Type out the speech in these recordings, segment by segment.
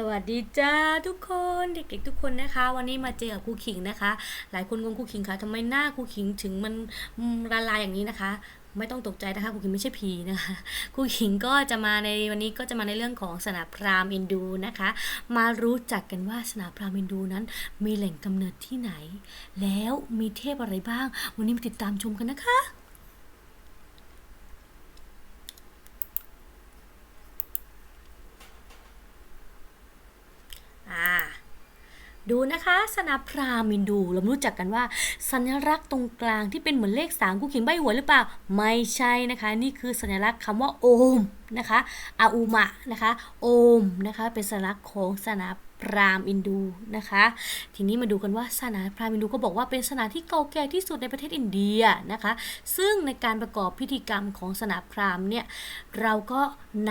สวัสดีจ้าทุกคนเด็กๆทุกคนนะคะ วันนี้มาเจอกับครูขิงนะคะ หลายคนงงครูขิงคะทำไมหน้าครูขิงถึงมันละลายอย่างนี้นะคะ ไม่ต้องตกใจนะคะครูขิงไม่ใช่ผีนะคะครูขิงก็จะมาในวันนี้ก็จะมาในเรื่องของสนาพราหมณ์อินดูนะคะ มารู้จักกันว่าสนาพราหมณ์อินดูนั้น มีแหล่งกำเนิดที่ไหน แล้วมีเทพอะไรบ้าง วันนี้มาติดตามชมกันนะคะ อ่า ดูนะคะสนาพราหมินดู เรารู้จักกันว่า สัญลักษณ์ตรงกลางที่เป็นเหมือนเลขสามกูเขียนใบหัวยหรือเปล่า ไม่ใช่นะคะ นี่คือสัญลักษณ์คำว่าโอมนะคะอาอุมะนะคะ โอมนะคะ เป็นสัญลักษณ์ของศาสนาพราหมณ์อินดูนะคะ ทีนี้มาดูกันว่าศาสนาพราหมณ์อินดูก็บอกว่าเป็นศาสนาที่เก่าแก่ที่สุดในประเทศอินเดียนะคะ ซึ่งในการประกอบพิธีกรรมของศาสนาพราหมณ์เนี่ยเราก็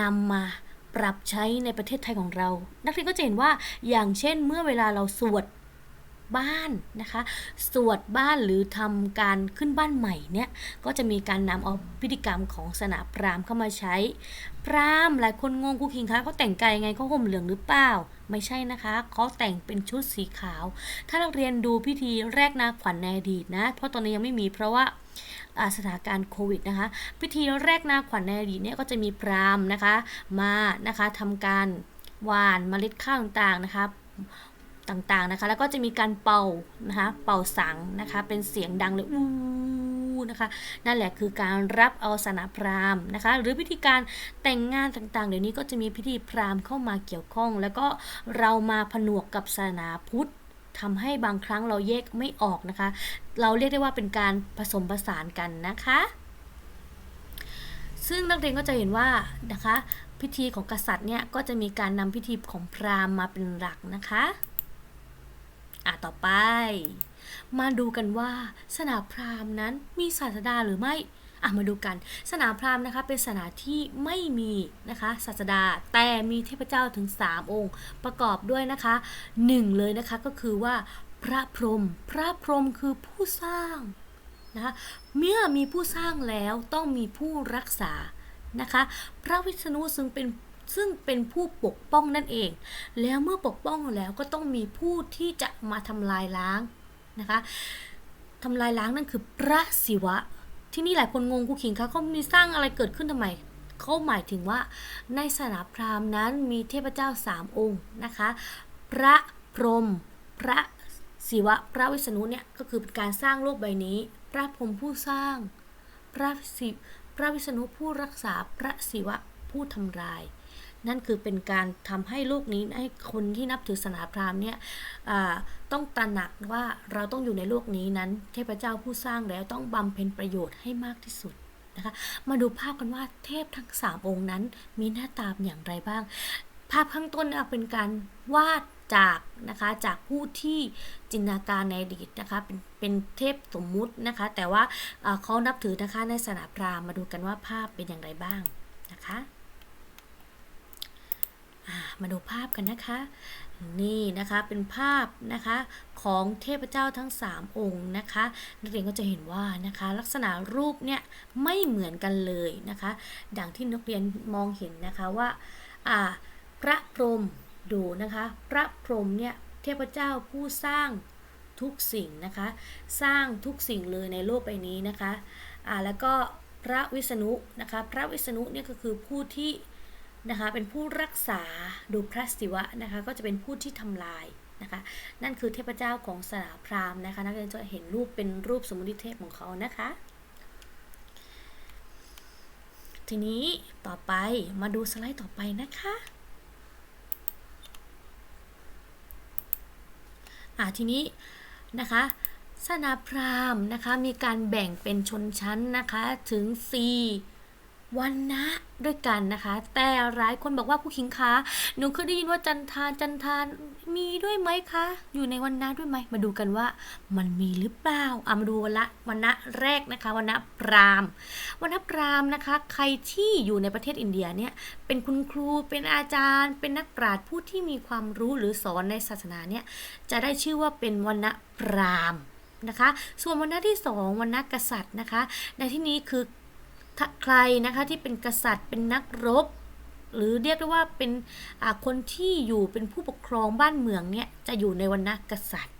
นำมา ปรับใช้ในประเทศไทยของเรา นักเรียนก็จะเห็นว่าอย่างเช่นเมื่อเวลาเราสวดบ้านนะคะ สวดบ้านหรือทำการขึ้นบ้านใหม่เนี่ยก็จะมีการนำเอาพิธีกรรมของศาสนาพราหมณ์เข้ามาใช้ พราหมณ์หลายคนงงกูคิงคะเขาแต่งกายยังไงเขาห่มเหลืองหรือเปล่า ไม่ใช่นะคะเขาแต่งเป็นชุดสีขาว ถ้านักเรียนดูพิธีแรกนาขวัญในอดีตนะ เพราะตอนนี้ยังไม่มีเพราะว่า สถานการณ์โควิดนะคะ พิธีแรกนาขวัญในอดีตเนี่ยก็จะมีพราหมณ์นะคะ มานะคะทำการหวานเมล็ดข้าวต่างๆนะคะต่างๆนะคะ แล้วก็จะมีการเป่านะคะ เป่าสังนะคะ เป็นเสียงดังเลยอู้นะคะ นั่นแหละคือการรับเอาศาสนาพราหมณ์นะคะ หรือพิธีการแต่งงานต่างๆ เดี๋ยวนี้ก็จะมีพิธีพราหมณ์เข้ามาเกี่ยวข้อง แล้วก็เรามาผนวกกับศาสนาพุทธ ทำให้บางครั้งเราแยกไม่ออกนะคะ เราเรียกได้ว่าเป็นการผสมผสานกันนะคะ ซึ่งนักเรียนก็จะเห็นว่านะคะพิธีของกษัตริย์เนี่ยก็จะมีการนำพิธีของพราหมณ์มาเป็นหลักนะคะอะต่อไป มาดูกันว่าศาสนาพราหมณ์นั้นมีศาสดาหรือไม่ อะมาดูกัน ศาสนาพราหมณ์นะคะเป็นศาสนาที่ไม่มีนะคะศาสดาแต่มีเทพเจ้าถึง 3 องค์ ประกอบด้วยนะคะหนึ่งเลยนะคะก็คือว่าพระพรหมพระพรหมคือผู้สร้างนะคะเมื่อมีผู้สร้างแล้วต้องมีผู้รักษานะคะ พระวิษณุซึ่งเป็นซึ่งเป็นผู้ปกป้องนั่นเอง แล้วเมื่อปกป้องแล้วก็ต้องมีผู้ที่จะมาทำลายล้างนะคะทำลายล้างนั่นคือพระศิวะ ที่นี่หลายคนงงครูขิงคะเขามีสร้างอะไรเกิดขึ้นทำไมเขาหมายถึงว่าในศาสนาพราหมณ์นั้นมีเทพเจ้าสามองค์นะคะ พระพรหมพระศิวะพระวิษณุเนี่ยก็คือเป็นการสร้างโลกใบนี้ พระพรหมผู้สร้าง พระศิพระวิษณุผู้รักษาพระศิวะผู้ทำลาย นั่นคือเป็นการทำให้โลกนี้ให้คนที่นับถือศาสนาพราหมณ์เนี่ยต้องตระหนักว่าเราต้องอยู่ในโลกนี้นั้นเทพเจ้าผู้สร้างแล้วต้องบำเพ็ญประโยชน์ให้มากที่สุดนะคะมาดูภาพกันว่าเทพทั้งสามองค์นั้นมีหน้าตาอย่างไรบ้าง ภาพข้างต้นเป็นการวาดจากนะคะจากผู้ที่จินตนาการในอดีตนะคะเป็นเป็นเทพสมมุตินะคะ แต่ว่าเขานับถือนะคะในศาสนาพราหมณ์มาดูกันว่าภาพเป็นอย่างไรบ้างนะคะ มาดูภาพกันนะคะ นี่นะคะเป็นภาพนะคะของเทพเจ้าทั้ง 3 องค์นะคะนักเรียนก็จะเห็นว่านะคะลักษณะรูปเนี่ยไม่เหมือนกันเลยนะคะดังที่นักเรียนมองเห็นนะคะว่าพระพรหมดูนะคะพระพรหมเนี่ยเทพเจ้าผู้สร้างทุกสิ่งนะคะ สร้างทุกสิ่งเลยในโลกใบนี้นะคะอ่าแล้วก็พระวิษณุนะคะ พระวิษณุเนี่ยก็คือผู้ที่ นะคะเป็นผู้รักษาดูพระศิวะนะคะก็จะเป็นผู้ที่ทำลายนะคะนั่นคือเทพเจ้าของสนาพราหมณ์นะคะนักเรียนจะเห็นรูปเป็นรูปสมมุติเทพของเขานะคะ ทีนี้ต่อไปมาดูสไลด์ต่อไปนะคะอ่าทีนี้นะคะศาสนาพราหมณ์นะคะมีการแบ่งเป็นชนชั้นนะคะถึง 4 วันนะด้วยกันนะคะ แต่หลายคนบอกว่าผู้คิงคะหนูเคยได้ยินว่าจันทานจันทานมีด้วยไหมคะ อยู่ในวันนะด้วยไหมมาดูกันว่า มันมีหรือเปล่าอะมาดูวันละวันนะแรกนะคะวันนะพรามวันนะพรามนะคะ ใครที่อยู่ในประเทศอินเดียเนี่ยเป็นคุณครูเป็นอาจารย์ เป็นนักปราชญ์ผู้ที่มีความรู้หรือสอนในศาสนาเนี่ยจะได้ชื่อว่าเป็นวันนะพรามนะคะ ส่วนวันนะที่สองวันนะกษัตริย์นะคะ ในที่นี้คือ ใครนะคะที่เป็นกษัตริย์เป็นนักรบ หรือเรียกได้ว่าเป็นคนที่อยู่เป็นผู้ปกครองบ้านเมืองเนี่ยจะอยู่ในวรรณกษัตริย์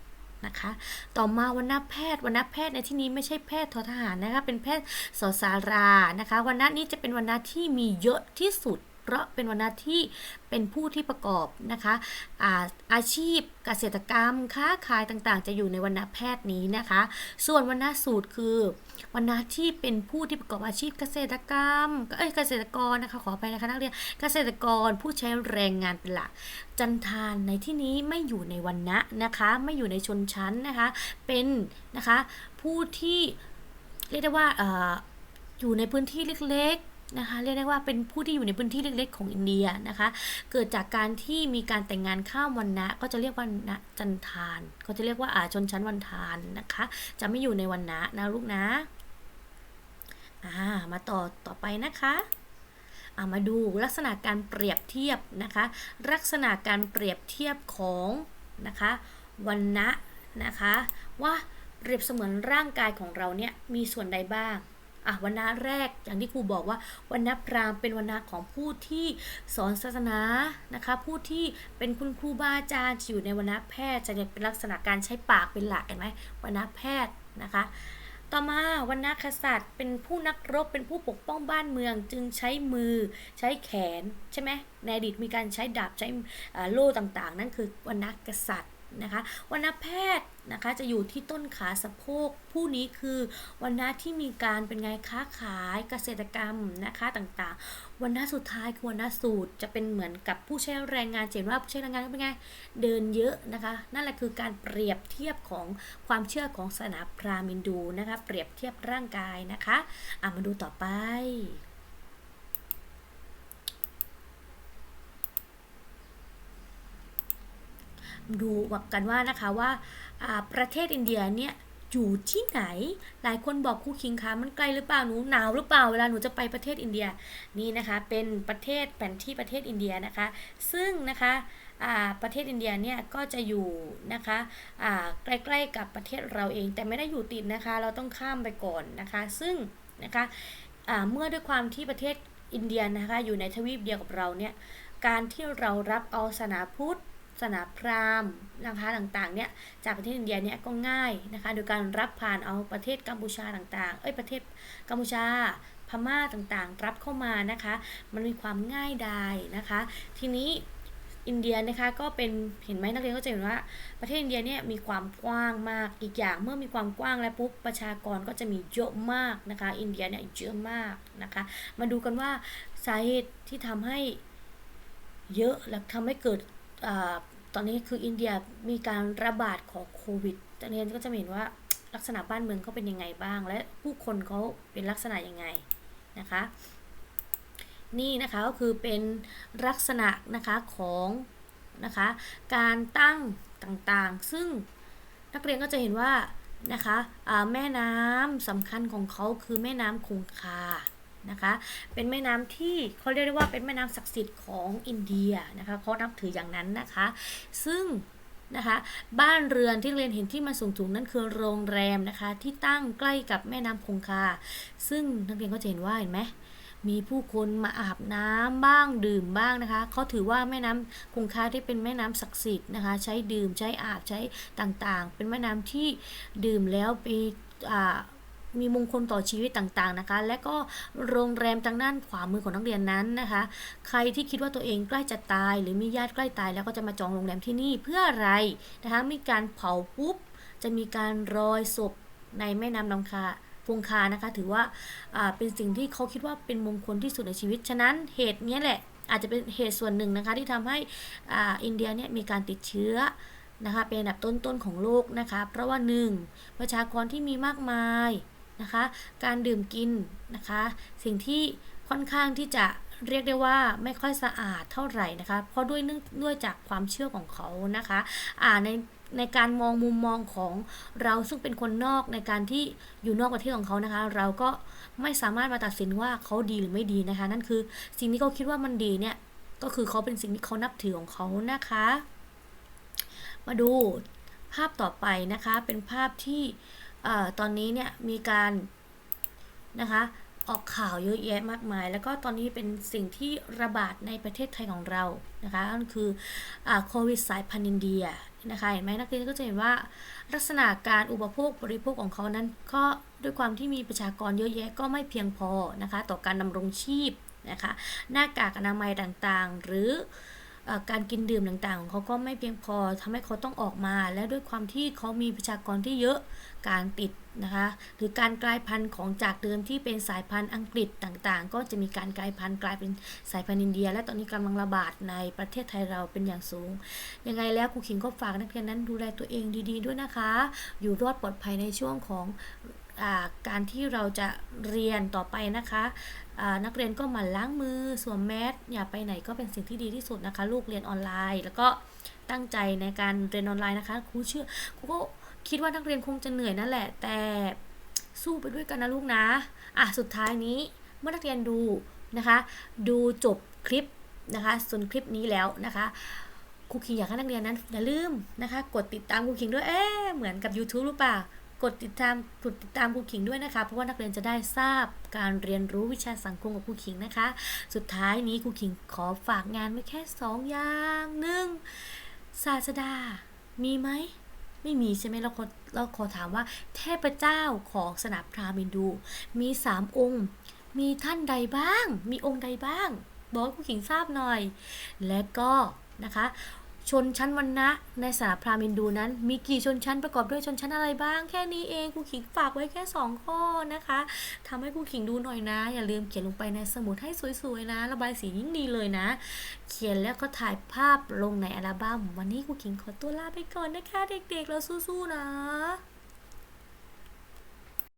นะคะ ต่อมาวรรณแพทย์วรรณแพทย์ในที่นี้ไม่ใช่แพทย์ททหารนะคะเป็นแพทย์สอสารานะคะวรรณะนี้จะเป็นวรรณะที่มีเยอะที่สุด เพราะเป็นวรรณะที่เป็นผู้ที่ประกอบนะคะอาอาชีพเกษตรกรรม ค้าขายต่างๆ จะอยู่ในวรรณแพทย์นี้นะคะ ส่วนวรรณสูตรคือวรรณะที่เป็นผู้ที่ประกอบอาชีพเกษตรกรรมเอ้ยเกษตรกรนะคะขอไปนะคะนักเรียนเกษตรกรผู้ใช้แรงงานเป็นหลักจันทานในที่นี้ไม่อยู่ในวรรณะนะคะ ไม่อยู่ในชนชั้นนะคะ เป็นนะคะผู้ที่เรียกได้ว่าออยู่ในพื้นที่เล็ก นะคะเรียกได้ว่าเป็นผู้ที่อยู่ในพื้นที่เล็ก ๆ ของอินเดียนะคะ เกิดจากการที่มีการแต่งงานข้ามวรรณะก็จะเรียกว่าณจันทานก็จะเรียกว่าอาชนชั้นวันทานนะคะ จะไม่อยู่ในวรรณะนะลูกนะอ่ามาต่อต่อไปนะคะอะมาดูลักษณะการเปรียบเทียบนะคะ ลักษณะการเปรียบเทียบของนะคะวันนะนะคะ ว่าเปรียบเสมือนร่างกายของเราเนี่ยมีส่วนใดบ้าง อะวันนะแรกอย่างที่ครูบอกว่าวันนะพราหมณ์เป็นวันนะของผู้ที่สอนศาสนานะคะผู้ที่เป็นคุณครูบาอาจารย์จะอยู่ในวันนะแพทย์จะเป็นลักษณะการใช้ปากเป็นหลักเห็นไหมวันนะแพทย์นะคะต่อมาวันนาคษัตริย์เป็นผู้นักรบเป็นผู้ปกป้องบ้านเมือง จึงใช้มือใช้แขนใช่ไหมในอดีตมีการใช้ดาบใช้อ่าโล่ต่างๆ นั่นคือวันนักษัตริย์ นะคะวันนาแพทย์นะคะจะอยู่ที่ต้นขาสะโพกผู้นี้คือวันนาที่มีการเป็นไงค้าขายเกษตรกรรมนะคะต่างๆ วันนาสุดท้ายคือวันนาสูตรจะเป็นเหมือนกับผู้ใช้แรงงานเห็นว่าผู้ใช้แรงงานเป็นไงเดินเยอะนะคะนั่นแหละคือการเปรียบเทียบของความเชื่อของศาสนาพราหมณ์ฮินดูนะคะเปรียบเทียบร่างกายนะคะอะมาดูต่อไป ดูกันว่านะคะว่าประเทศอินเดียเนี่ยอยู่ที่ไหน หลายคนบอกครูคิงคะมันไกลหรือเปล่า หนูหนาวหรือเปล่า เวลาหนูจะไปประเทศอินเดีย นี่นะคะ เป็นประเทศแผนที่ประเทศอินเดียนะคะ ซึ่งนะคะประเทศอินเดียเนี่ยก็จะอยู่นะคะใกล้ๆกับประเทศเราเอง แต่ไม่ได้อยู่ติดนะคะ เราต้องข้ามไปก่อนนะคะ ซึ่งนะคะเมื่อด้วยความที่ประเทศอินเดียนะคะอยู่ในทวีปเดียวกับเราเนี่ย การที่เรารับเอาศาสนาพุทธ ศาสนาพราหมณ์นะคะต่างๆเนี่ยจากประเทศอินเดียเนี่ยก็ง่ายนะคะโดยการรับผ่านเอาประเทศกัมพูชาต่างๆ เอ้ยประเทศกัมพูชาพม่าต่างๆ รับเข้ามานะคะ มันมีความง่ายดายนะคะ ทีนี้อินเดียนะคะก็เป็นเห็นไหมนักเรียนก็จะเห็นว่าประเทศอินเดียเนี่ยมีความกว้างมากอีกอย่างเมื่อมีความกว้างแล้วปุ๊บประชากรก็จะมีเยอะมากนะคะ อินเดียเนี่ยเยอะมากนะคะ มาดูกันว่าสาเหตุที่ทำให้เยอะและทำให้เกิด ตอนนี้คืออินเดียมีการระบาดของโควิดนักเรียนก็จะเห็นว่าลักษณะบ้านเมืองเขาเป็นยังไงบ้าง และผู้คนเขาเป็นลักษณะยังไงนะคะ นี่นะคะก็คือเป็นลักษณะนะคะของนะคะการตั้งต่างๆ ซึ่งนักเรียนก็จะเห็นว่านะคะแม่น้ำสำคัญของเขาคือแม่น้ำคงคา นะคะ เป็นแม่น้ำที่เขาเรียกได้ว่าเป็นแม่น้ำศักดิ์สิทธิ์ของอินเดียนะคะเขานับถืออย่างนั้นนะคะ ซึ่งนะคะบ้านเรือนที่เรียนเห็นที่มันสูงๆนั่นคือโรงแรมนะคะที่ตั้งใกล้กับแม่น้ำคงคา ซึ่งนักเรียนก็จะเห็นว่าเห็นไหมมีผู้คนมาอาบน้ำบ้างดื่มบ้างนะคะเขาถือว่าแม่น้ำคงคาที่เป็นแม่น้ำศักดิ์สิทธิ์นะคะ ใช้ดื่มใช้อาบใช้ต่างๆ เป็นแม่น้ำที่ดื่มแล้วไปอ่า มีมงคลต่อชีวิตต่างๆนะคะ และก็โรงแรมทางด้านขวามือของนักเรียนนั้นนะคะ ใครที่คิดว่าตัวเองใกล้จะตาย หรือมีญาติใกล้ตาย แล้วก็จะมาจองโรงแรมที่นี่เพื่ออะไรนะคะมีการเผาปุ๊บ จะมีการรอยศพในแม่น้ำลำคาคงคานะคะ ถือว่าเป็นสิ่งที่เขาคิดว่าเป็นมงคลที่สุดในชีวิต ฉะนั้นเหตุนี้แหละอาจจะเป็นเหตุส่วนหนึ่งนะคะที่ทำให้ออินเดียเนี่ยมีการติดเชื้อนะคะเป็นอันดับต้นๆของโลกนะคะ เพราะว่าหนึ่งประชากรที่มีมากมาย นะคะ การดื่มกินนะคะ สิ่งที่ค่อนข้างที่จะเรียกได้ว่าไม่ค่อยสะอาดเท่าไหร่นะคะ เพราะด้วยเนื่องด้วยจากความเชื่อของเขานะคะอ่าในในการมองมุมมองของเราซึ่งเป็นคนนอกในการที่อยู่นอกประเทศของเขานะคะ เราก็ไม่สามารถมาตัดสินว่าเขาดีหรือไม่ดีนะคะ นั่นคือสิ่งที่เขาคิดว่ามันดีเนี่ยก็คือเขาเป็นสิ่งที่เขานับถือของเขานะคะ มาดูภาพต่อไปนะคะเป็นภาพที่ อตอนนี้เนี่ยมีการนะคะออกข่าวเยอะแยะมากมาย แล้วก็ตอนนี้เป็นสิ่งที่ระบาดในประเทศไทยของเรานะคะนั่นคือโควิดสายพันธุ์อินเดียนะคะเห็นไหมนักเรียนก็จะเห็นว่าลักษณะการอุปโภคบริโภคของเขานั้น ก็ด้วยความที่มีประชากรเยอะแยะก็ไม่เพียงพอนะคะต่อการดำรงชีพนะคะหน้ากากอนามัยต่างๆ หรือ การกินดื่มต่างๆของเขาก็ไม่เพียงพอทำให้เขาต้องออกมา และด้วยความที่เขามีประชากรที่เยอะการติดนะคะหรือการกลายพันธุ์ของจากเดิมที่เป็นสายพันธุ์อังกฤษต่างๆ ก็จะมีการกลายพันธุ์กลายเป็นสายพันธุ์อินเดีย และตอนนี้กำลังระบาดในประเทศไทยเราเป็นอย่างสูง ยังไงแล้วครูขิงก็ฝากนักเรียนนั้นดูแลตัวเองดี ๆ ด้วยนะคะ อยู่รอดปลอดภัยในช่วงของ การที่เราจะเรียนต่อไปนะคะนักเรียนก็หมั่นล้างมือสวมแมสอย่าไปไหนก็เป็นสิ่งที่ดีที่สุดนะคะ ลูกเรียนออนไลน์ แล้วก็ตั้งใจในการเรียนออนไลน์นะคะครูเชื่อครูก็คิดว่านักเรียนคงจะเหนื่อยนั่นแหละ แต่สู้ไปด้วยกันนะลูกนะอะสุดท้ายนี้เมื่อนักเรียนดูนะคะ ดูจบคลิปนะคะส่วนคลิปนี้แล้วนะคะครูคิงอยากให้นักเรียนนั้นอย่าลืมนะคะ กดติดตามครูคิงด้วยเอ๊เหมือนกับ YouTube หรือเปล่า กดติดตามกดติดตามครูขิงด้วยนะคะ เพราะว่านักเรียนจะได้ทราบการเรียนรู้วิชาสังคมกับครูขิงนะคะ สุดท้ายนี้ครูขิงขอฝากงานไว้แค่สองอย่างหนึ่งศาสดา มีไหมไม่มีใช่ไหมเราขอเราขอถามว่า เทพเจ้าของสนับพราหมินดู มีสามองค์ มีท่านใดบ้าง มีองค์ใดบ้าง บอกครูขิงทราบหน่อย และก็นะคะ ชนชั้นวรรณะในสาพราหมินดูนั้น มีกี่ชนชั้นประกอบด้วยชนชั้นอะไรบ้าง แค่นี้เองครูขิงฝากไว้แค่ 2 ข้อนะคะทำให้ครูขิงดูหน่อยนะ อย่าลืมเขียนลงไปในสมุดให้สวยๆนะ ระบายสียิ่งดีเลยนะ เขียนแล้วก็ถ่ายภาพลงในอัลบั้มวันนี้ครูขิงขอตัวลาไปก่อนนะคะ เด็กๆเราสู้ๆนะ